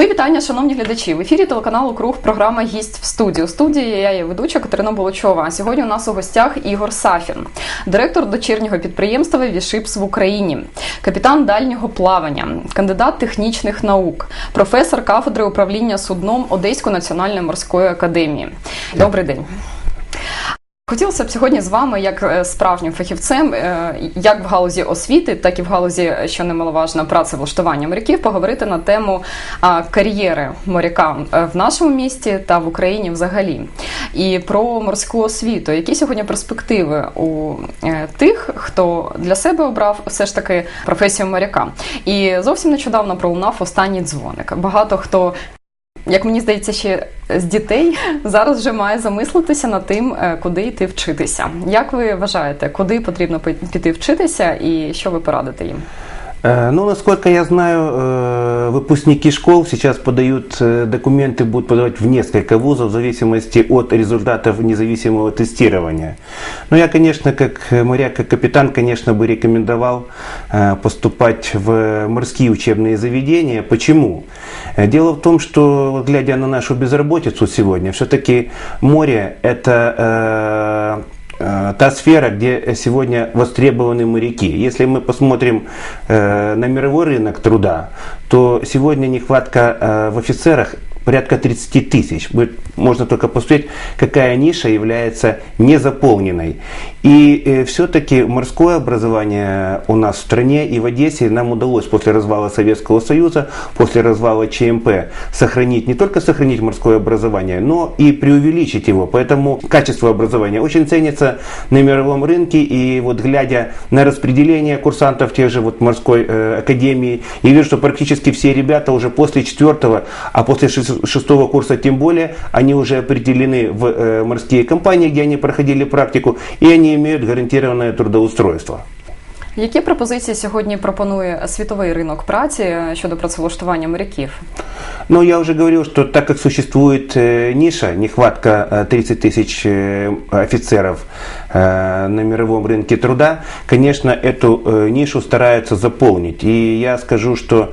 Мої вітання, шановні глядачі. В ефірі телеканалу Круг програма Гість в студії. У студії я є ведуча Катерина Болочова. Сьогодні у нас у гостях Ігор Сафін, директор дочірнього підприємства Вішипс в Україні, капітан дальнього плавання, кандидат технічних наук, професор кафедри управління судном Одеської національної морської академії. Добрий день. Хотілося б сьогодні з вами, як е, справжнім фахівцем, е, як в галузі освіти, так і в галузі, що немаловажно, працевлаштування моряків, поговорити на тему кар'єри моряка е, в нашому місті та в Україні взагалі. І про морську освіту. Які сьогодні перспективи у тих, хто для себе обрав все ж таки професію моряка? І зовсім нещодавно пролунав останній дзвоник. Багато хто як мені здається, ще з дітей зараз вже має замислитися над тим, е, куди йти вчитися. Як ви вважаєте, куди потрібно піти вчитися, і що ви порадите їм? Э, ну, насколько я знаю, э, выпускники школ сейчас подают э, документы, будут подавать в несколько вузов в зависимости от результатов независимого тестирования. Но я, конечно, как моряк, как капитан, конечно, бы рекомендовал поступать в морские учебные заведения. Почему? Дело в том, что, глядя на нашу безработицу сегодня, все-таки море – это та сфера, где сегодня востребованы моряки. Если мы посмотрим э, на мировой рынок труда, то сегодня нехватка э, в офицерах порядка 30 тысяч. Можно только посмотреть, какая ниша является незаполненной. И э, все-таки морское образование у нас в стране и в Одессе нам удалось после развала Советского Союза, после развала ЧМП сохранить, не только сохранить морское образование, но и преувеличить его. Поэтому качество образования очень ценится на мировом рынке. И вот глядя на распределение курсантов тех же вот морской э, академии, я вижу, что практически все ребята уже после четвертого, а после шестого курса тем более, они уже определены в э, морские компании, где они проходили практику, и они имеют гарантированное трудоустройство. Які пропозиції сьогодні пропонує світовий ринок праці щодо працевлаштування моряків? Ну, я уже говорил, что так как существует э, ниша, нехватка 30 э, тысяч э, офицеров на мировом рынке труда, конечно, эту нишу стараются заполнить. И я скажу, что,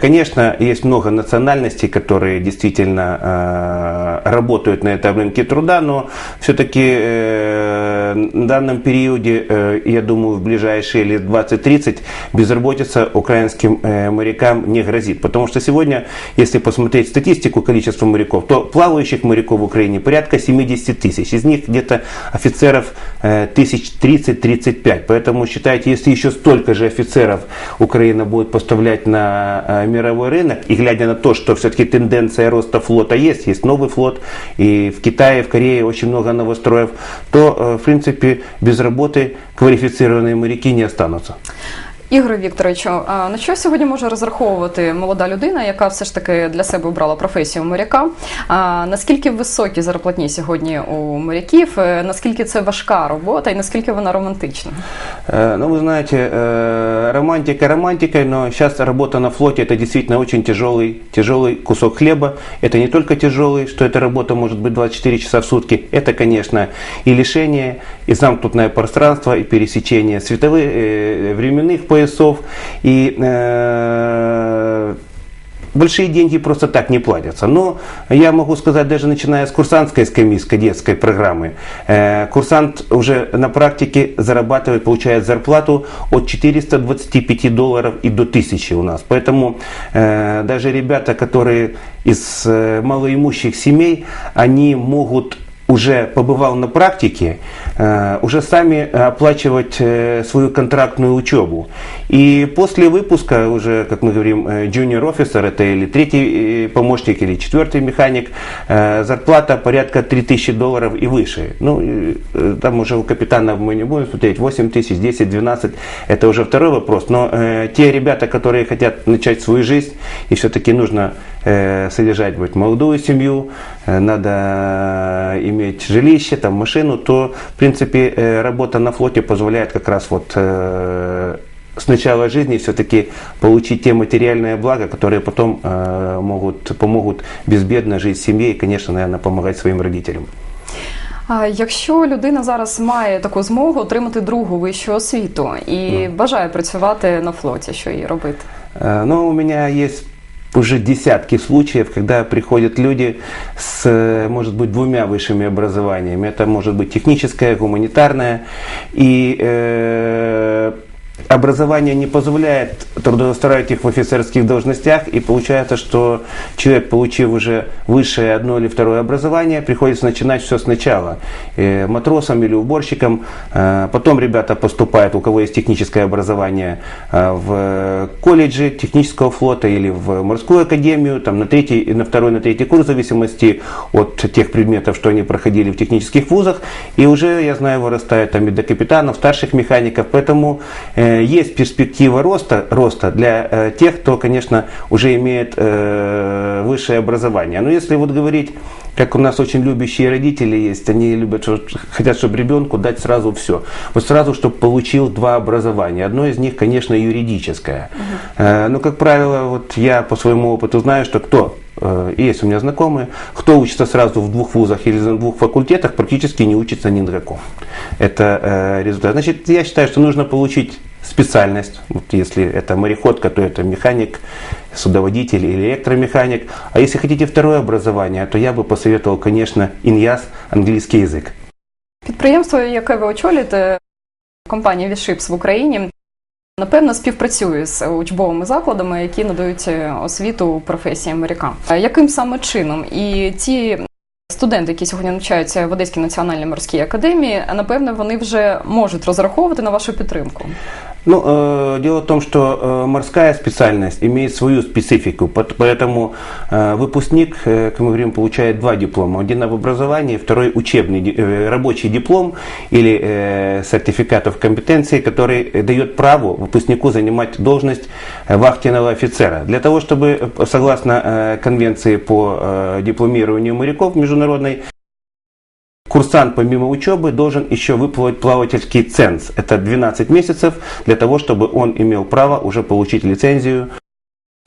конечно, есть много национальностей, которые действительно работают на этом рынке труда, но все-таки в данном периоде, я думаю, в ближайшие лет 20-30 безработица украинским морякам не грозит. Потому что сегодня, если посмотреть статистику количества моряков, то плавающих моряков в Украине порядка 70 тысяч. Из них где-то офицеров э, тысяч 30-35. Поэтому считайте, если еще столько же офицеров Украина будет поставлять на э, мировой рынок, и глядя на то, что все-таки тенденция роста флота есть, есть новый флот, и в Китае, в Корее очень много новостроев, то, э, в принципе, без работы квалифицированные моряки не останутся. Ігорю Вікторовичу, на що сьогодні може розраховувати молода людина, яка все ж таки для себе обрала професію моряка? Наскільки високі зарплатні сьогодні у моряків? Е, наскільки це важка робота і наскільки вона романтична? Е, ну, вы знаете, е, романтика романтикой, но сейчас работа на флоте это действительно очень тяжелый, тяжелый кусок хлеба. Это не только тяжелый, что эта работа может быть 24 часа в сутки. Это, конечно, и лишение, и замкнутое пространство, и пересечение световых, временных поясов поясов. И э, большие деньги просто так не платятся. Но я могу сказать, даже начиная с курсантской скамьи, с кадетской программы, э, курсант уже на практике зарабатывает, получает зарплату от 425 долларов и до 1000 у нас. Поэтому э, даже ребята, которые из э, малоимущих семей, они могут уже побывал на практике, э, уже сами оплачивать э, свою контрактную учебу. И после выпуска, уже, как мы говорим, э, junior officer, это или третий помощник, или четвертый механик, зарплата порядка 3000 долларов и выше. Ну, там уже у капитана мы не будем смотреть, 8 тысяч, 10, 12, это уже второй вопрос. Но те ребята, которые хотят начать свою жизнь, и все-таки нужно содержать быть молодую семью, надо иметь иметь жилище, там, машину, то, в принципе, э, работа на флоте позволяет как раз вот э, с начала жизни все-таки получить те материальные блага, которые потом э, могут, помогут безбедно жить в семье и, конечно, наверное, помогать своим родителям. А якщо людина зараз має таку змогу отримати другу вищу освіту і mm. бажає працювати на флоті, що їй робити? Ну, у мене є уже десятки случаев, когда приходят люди с, может быть, двумя высшими образованиями. Это может быть техническое, гуманитарное. И э, образование не позволяет трудоустраивать их в офицерских должностях, и получается, что человек, получив уже высшее одно или второе образование, приходится начинать все сначала. Э, матросом или уборщиком. Э, потом ребята поступают, у кого есть техническое образование, э, в колледжи технического флота или в морскую академию, там, на, третий, на второй, на третий курс, в зависимости от тех предметов, что они проходили в технических вузах. И уже, я знаю, вырастают там и до капитанов, старших механиков. Поэтому э, есть перспектива роста, роста для э, тех, кто, конечно, уже имеет э, высшее образование. Но если вот говорить, как у нас очень любящие родители есть, они любят, хотят, чтобы ребенку дать сразу все. Вот сразу, чтобы получил два образования. Одно из них, конечно, юридическое. Э, Но, как правило, вот я по своему опыту знаю, что кто э, есть у меня знакомые, кто учится сразу в двух вузах или на двух факультетах, практически не учится ни на каком. Это э, результат. Значит, я считаю, что нужно получить специальность. Вот если это мореходка, то это механик, судоводитель или электромеханик. А если хотите второе образование, то я бы посоветовал, конечно, иньяс, английский язык. Підприємство, яке ви очолюєте, компанія Вішипс в Україні, напевно, співпрацює з учбовими закладами, які надають е, освіту професії моряка. Е, Яким саме чином? І ті студенти, які сьогодні навчаються в Одеській національній морській академії, напевно, вони вже можуть розраховувати на вашу підтримку. Ну, э, дело в том, что э, морская специальность имеет свою специфику, пот- поэтому э, выпускник, э, как мы говорим, получает два диплома. Один об образовании, второй учебный, э, рабочий диплом или э, сертификат компетенции, который э, дает право выпускнику занимать должность э, вахтенного офицера. Для того, чтобы, э, согласно э, конвенции по э, дипломированию моряков международной, Курсант помимо учебы должен еще выплывать плавательский ценз. Это 12 месяцев для того, чтобы он имел право уже получить лицензию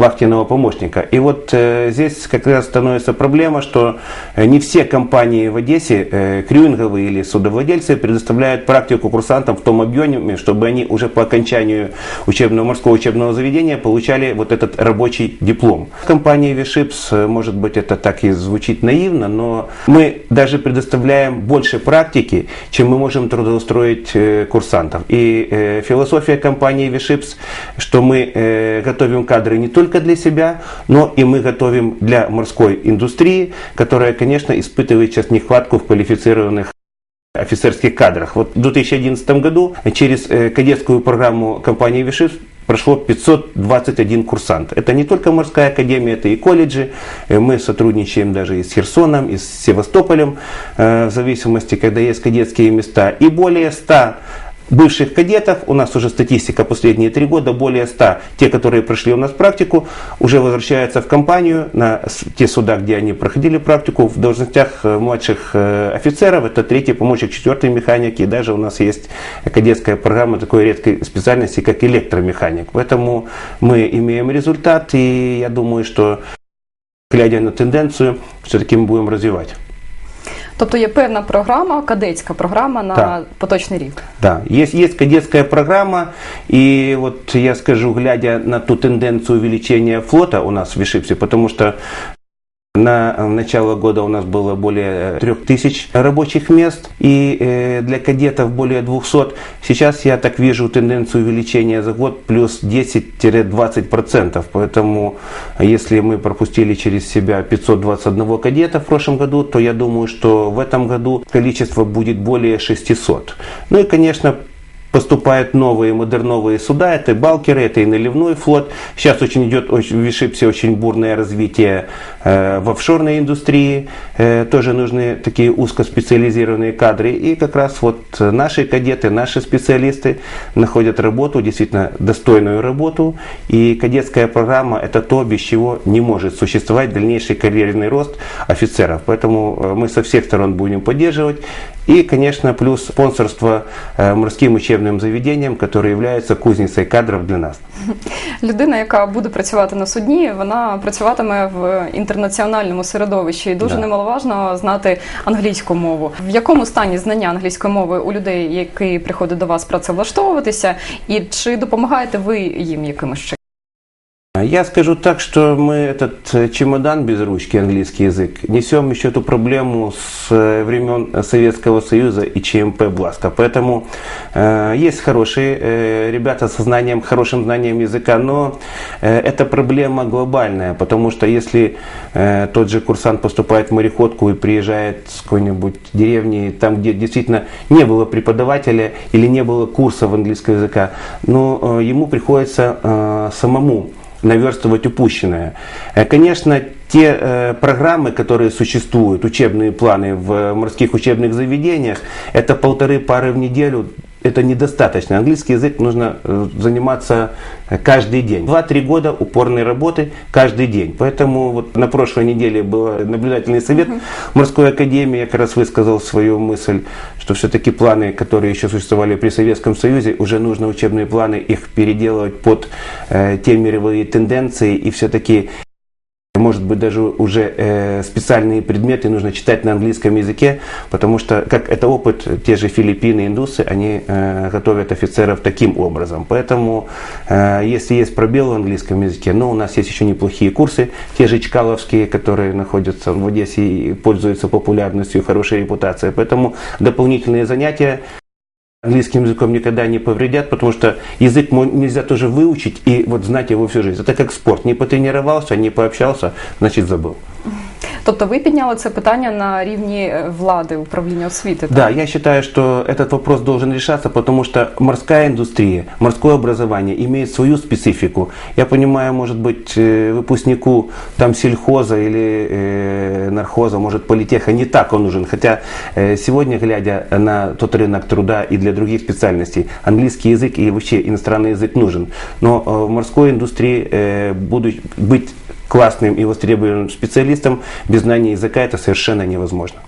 вахтенного помощника. И вот э, здесь как раз становится проблема, что э, не все компании в Одессе, э, крюинговые или судовладельцы, предоставляют практику курсантам в том объеме, чтобы они уже по окончанию учебного, морского учебного заведения получали вот этот рабочий диплом. Компания Вишипс, э, может быть, это так и звучит наивно, но мы даже предоставляем больше практики, чем мы можем трудоустроить э, курсантов. И э, философия компании Вишипс, что мы э, готовим кадры не только для себя, но и мы готовим для морской индустрии, которая, конечно, испытывает сейчас нехватку в квалифицированных офицерских кадрах. Вот в 2011 году через э, кадетскую программу компании Вишипс прошло 521 курсант. Это не только морская академия, это и колледжи. Э, Мы сотрудничаем даже и с Херсоном, и с Севастополем, э, в зависимости, когда есть кадетские места. И более 100 бывших кадетов, у нас уже статистика последние три года, более 100, те, которые прошли у нас практику, уже возвращаются в компанию на те суда, где они проходили практику, в должностях э, младших э, офицеров, это третий помощник, четвертый механик, и даже у нас есть кадетская программа такой редкой специальности, как электромеханик. Поэтому мы имеем результат, и я думаю, что глядя на тенденцию, все-таки мы будем развивать. Тобто є певна програма, кадетська програма на Так. поточний рік. Да, есть, є кадетская программа, и вот я скажу, глядя на ту тенденцию увеличения флота у нас в Вишипсе, потому что на э, начало года у нас было более 3000 рабочих мест, и э, для кадетов более 200. Сейчас я так вижу тенденцию увеличения за год плюс 10-20%. Поэтому э, если мы пропустили через себя 521 кадета в прошлом году, то я думаю, что в этом году количество будет более 600. Ну и, конечно, поступают новые модерновые суда, это балкеры, это и наливной флот. Сейчас очень идет в Вишипсе очень бурное развитие э, в офшорной индустрии, Э, тоже нужны такие узкоспециализированные кадры. И как раз вот э, наши кадеты, наши специалисты находят работу, действительно достойную работу. И кадетская программа это то, без чего не может существовать дальнейший карьерный рост офицеров. Поэтому э, мы со всех сторон будем поддерживать. И, конечно, плюс спонсорство э, морским учебным заведениям, которые являются кузницей кадров для нас. Людина, яка буде працювати на судні, вона працюватиме в інтернаціональному середовищі і дуже Да. немаловажно знати англійську мову. В якому стані знання англійської мови у людей, які приходять до вас працевлаштовуватися, і чи допомагаєте ви їм якимось чином? Я скажу так, что мы этот э, чемодан без ручки, английский язык, несем еще эту проблему с э, времен Советского Союза и ЧМП Бласка. Поэтому э, есть хорошие э, ребята со знанием, хорошим знанием языка, но э, это проблема глобальная, потому что если э, тот же курсант поступает в мореходку и приезжает с какой-нибудь деревни, там, где действительно не было преподавателя или не было курсов английского языка, но э, ему приходится э, самому наверстывать упущенное. Э, Конечно, те э, программы, которые существуют, учебные планы в морских учебных заведениях, это полторы пары в неделю, это недостаточно. Английский язык нужно э, заниматься э, каждый день. Два-три года упорной работы каждый день. Поэтому вот на прошлой неделе был наблюдательный совет морской академии, я как раз высказал свою мысль, что все-таки планы, которые еще существовали при Советском Союзе, уже нужно учебные планы их переделывать под э, те мировые тенденции и все-таки может быть, даже уже э, специальные предметы нужно читать на английском языке, потому что, как это опыт, те же Филиппины, индусы, они э, готовят офицеров таким образом. Поэтому, э, если есть пробел в английском языке, но у нас есть еще неплохие курсы, те же чкаловские, которые находятся в Одессе и пользуются популярностью, хорошей репутацией. Поэтому дополнительные занятия английским языком никогда не повредят, потому что язык нельзя тоже выучить и вот знать его всю жизнь. Это как спорт. Не потренировался, не пообщался, значит забыл. Тобто ви підняли це питання на рівні е, влади управління освіти. так? Да, я считаю, что этот вопрос должен решаться, потому что морская индустрия, морское образование имеет свою специфику. Я понимаю, может быть, э, выпускнику там сельхоза или э, нархоза, может, политеха не так он нужен. Хотя э, сегодня, глядя на тот рынок труда и для других специальностей, английский язык и вообще иностранный язык нужен. Но э, в морской индустрии э, буду, быть классным и востребованным специалистом без знания языка это совершенно невозможно.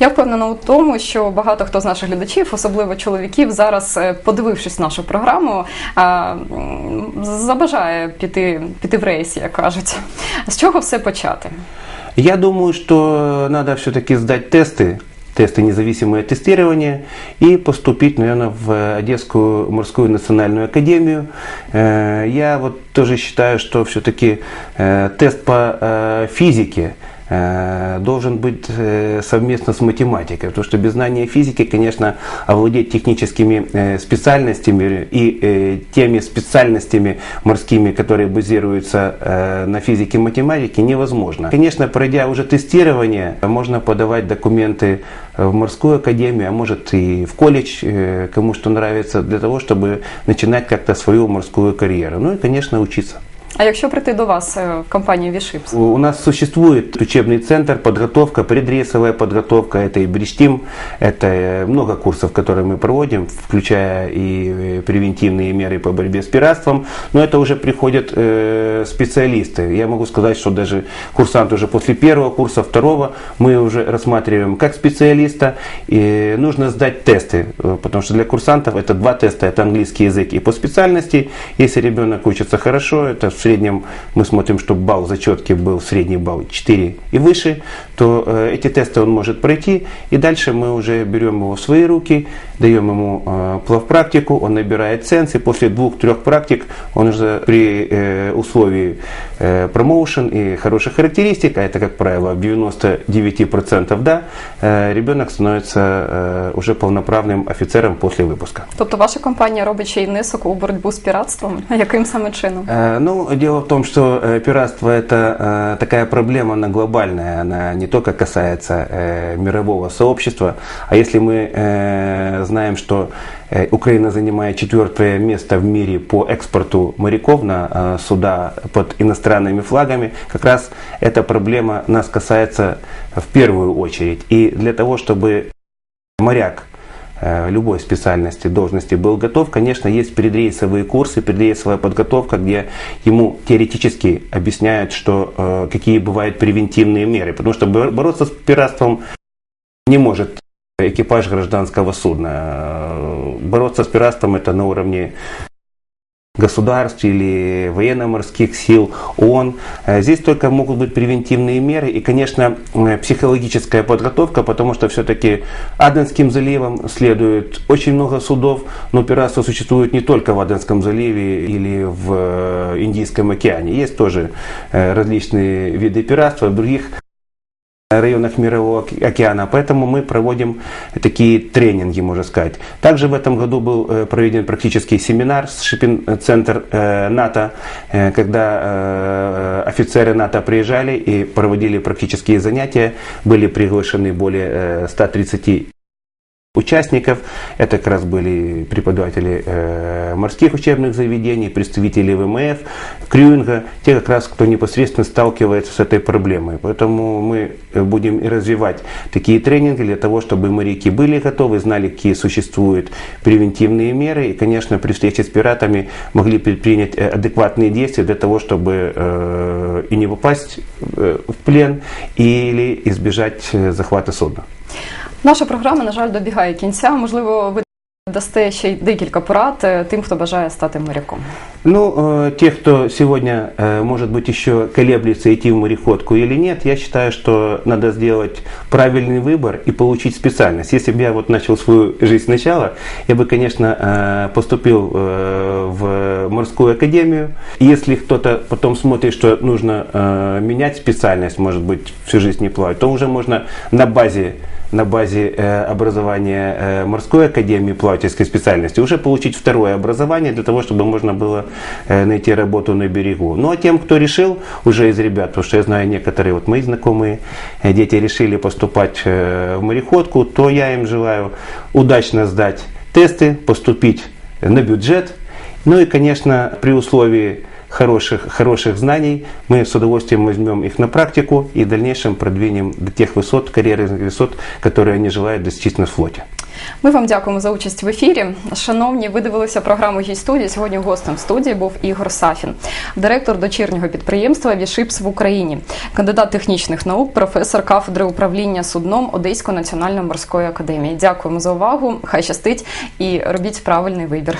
Я впевнена у тому, що багато хто з наших глядачів, особливо чоловіків, зараз, е, подивившись нашу програму, а, м, забажає піти, піти в рейс, як кажуть. З чого все почати? Я думаю, что надо все-таки сдать тесты, Тесты независимое тестирование и поступить, наверное, в Одесскую морскую национальную академию. Э, Я вот тоже считаю, что все-таки тест по э, физике э, должен быть э, совместно с математикой, потому что без знания физики, конечно, овладеть техническими э, специальностями и э, теми специальностями морскими, которые базируются э, на физике и математике, невозможно. Конечно, пройдя уже тестирование, можно подавать документы в морскую академию, а может и в колледж, э, кому что нравится, для того, чтобы начинать как-то свою морскую карьеру. Ну и, конечно, учиться. А якщо прийти до вас в компанію Вішипс? У нас существует учебный центр, подготовка, предрейсовая подготовка, это и Брештим, это э, много курсов, которые мы проводим, включая и э, превентивные меры по борьбе с пиратством, но это уже приходят э, специалисты. Я могу сказать, что даже курсант уже после первого курса, второго, мы уже рассматриваем как специалиста, и нужно сдать тесты, э, потому что для курсантов это два теста, это английский язык и по специальности, если ребенок учится хорошо, это в среднем мы смотрим, чтобы балл зачетки был средний балл 4 и выше, то э, эти тесты он может пройти, и дальше мы уже берем его в свои руки, даем ему э, плавпрактику, он набирает ценз, и после двух-трех практик он уже при э, условии э, промоушен и хороших характеристик, а это, как правило, в 99% да, э, ребенок становится э, уже полноправным офицером после выпуска. Тобто ваша компанія робить ще й внесок у боротьбу з піратством? Яким саме чином? Ну, дело в том, что э, пиратство это э, такая проблема, она глобальная, она не только касается э, мирового сообщества, а если мы знаем, что Украина занимает четвертое место в мире по экспорту моряков на суда под иностранными флагами, как раз эта проблема нас касается в первую очередь. И для того, чтобы моряк любой специальности, должности был готов, конечно, есть предрейсовые курсы, предрейсовая подготовка, где ему теоретически объясняют, что, э, какие бывают превентивные меры. Потому что бор- бороться с пиратством не может экипаж гражданского судна. Э, Бороться с пиратством это на уровне государств или военно-морских сил, ООН. Э, Здесь только могут быть превентивные меры и, конечно, психологическая подготовка, потому что все-таки Аденским заливом следует очень много судов, но пиратство существует не только в Аденском заливе или в э, Индийском океане. Есть тоже э, различные виды пиратства в других районах Мирового оке- океана. Поэтому мы проводим такие тренинги, можно сказать. Также в этом году был э, проведен практический семинар с шиппинг-центр э, НАТО, э, когда э, офицеры НАТО приезжали и проводили практические занятия. Были приглашены более э, 130 участников. Это как раз были преподаватели э, морских учебных заведений, представители ВМФ, крюинга, те как раз, кто непосредственно сталкивается с этой проблемой. Поэтому мы будем и развивать такие тренинги для того, чтобы моряки были готовы, знали, какие существуют превентивные меры и, конечно, при встрече с пиратами могли предпринять э, адекватные действия для того, чтобы э, и не попасть э, в плен или избежать э, захвата судна. Наша програма, на жаль, добігає кінця. Можливо, ви дасте ще й декілька порад е, тим, хто бажає стати моряком. Ну, э, те, кто сегодня, э, может быть, еще колеблется, идти в мореходку или нет, я считаю, что надо сделать правильный выбор и получить специальность. Если бы я вот начал свою жизнь сначала, я бы, конечно, э, поступил э, в морскую академию. Если кто-то потом смотрит, что нужно э, менять специальность, может быть, всю жизнь не плавать, то уже можно на базе на базе э, образования э, морской академии плавательской специальности уже получить второе образование для того, чтобы можно было э, найти работу на берегу. Ну а тем, кто решил уже из ребят, потому что я знаю некоторые вот мои знакомые дети решили поступать в мореходку, то я им желаю удачно сдать тесты, поступить на бюджет. Ну и, конечно, при условии хороших, хороших знаний, мы с удовольствием возьмем их на практику и в дальнейшем продвинем до тех высот, карьерных высот, которые они желают достичь на флоте. Ми вам дякуємо за участь в ефірі. Шановні, ви дивилися програму «Гість студії. Сьогодні гостем студії був Ігор Сафін, директор дочірнього підприємства Вішипс в Україні, кандидат технічних наук, професор кафедри управління судном Одеської національної морської академії. Дякуємо за увагу. Хай щастить і робіть правильний вибір.